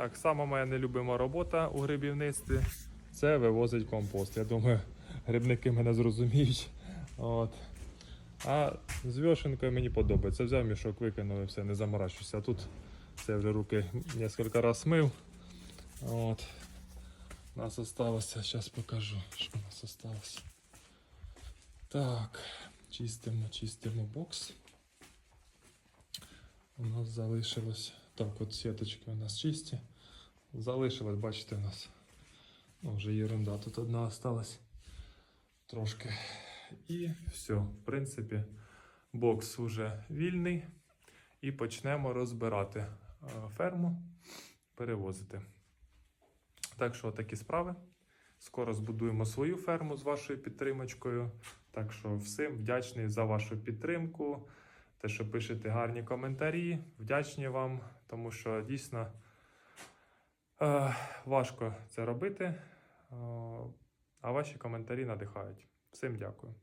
Так, сама моя нелюбима робота у грибівництві це вивозить компост. Я думаю, грибники мене зрозуміють. От. А з вьошенкою мені подобається. Взяв мішок, викинув і все, не заморачуюся. А тут це вже руки кілька разів мив. От. У нас осталося, зараз покажу, що у нас осталося. Так, чистимо, чистимо бокс. У нас залишилось. Так, от сіточки у нас чисті. Залишилось, бачите, у нас. Ну, вже ерунда. Тут одна осталась трошки. І все, в принципі, бокс уже вільний. І почнемо розбирати е, ферму, перевозити. Так що такі справи. Скоро збудуємо свою ферму з вашою підтримочкою. Так що всім вдячний за вашу підтримку, те, що пишете гарні коментарі. Вдячні вам, тому що дійсно важко це робити. Е, а ваші коментарі надихають. Всім дякую.